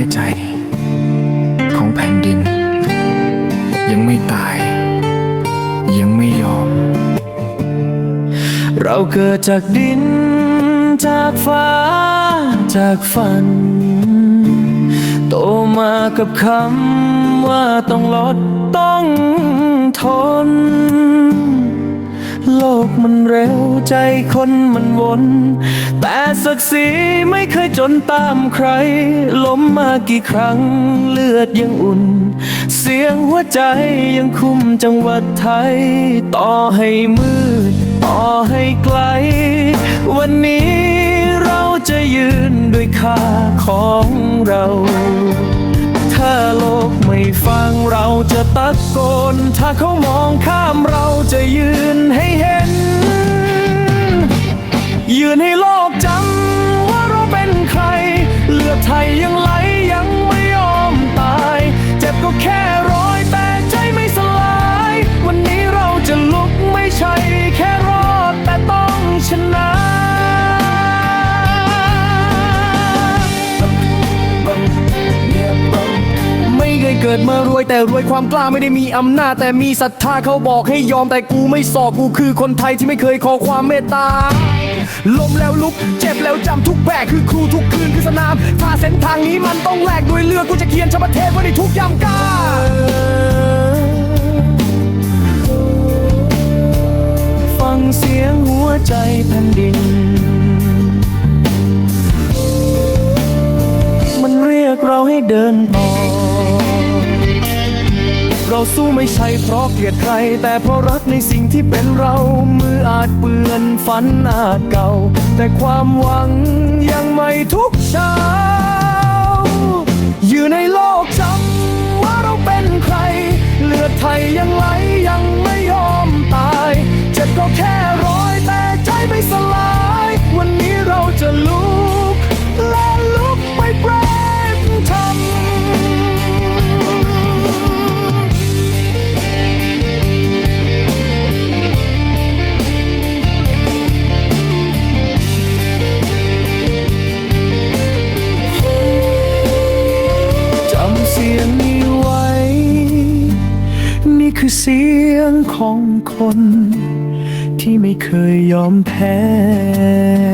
ายใจ ของแผ่นดิน ยังไม่ตาย ยังไม่ยอม เราเกิดจากดิน จากฟ้า จากฝัน โตมากับคำว่าต้องลดต้องทน มันเร็วใจคนมันวน แต่ศักดิ์ศรีไม่เคยจนตามใคร ล้มมากี่ครั้งเลือดยังอุ่น เสียงหัวใจยังคุมจังหวัดไทย ต่อให้มืด ต่อให้ไกล วันนี้เราจะยืนด้วยค่าของเราถ้าโลกไม่ฟังเราจะตะโกน ถ้าเขามองข้ามเราจะยืน กิดมารวยแต่รวยความกล้าไม่ได้มีอำนาจแต่มีศรัทธาเขาบอกให้ยอมแต่กูไม่สอกกูคือคนไทยที่ไม่เคยขอความเมตตาล้มแล้วลุกเจ็บแล้วจำทุกแบกคือครูทุกคืนคือสนาม ถ้าเส้นทางนี้มันต้องแลกด้วยเลือดกูจะเขียนชาวประเทศไว้ในทุกยามก้าวฟังเสียงหัวใจแผ่นดิน มันเรียกเราให้เดินต่อ เราสู้ไม่ใช่เพราะเกลียดใคร แต่เพราะรักในสิ่งที่เป็นเรา มืออาจเปื้อนฝันอาจเก่า แต่ความหวังยังไม่ทุกเช้า คือเสียงของคน ที่ไม่เคยยอมแพ้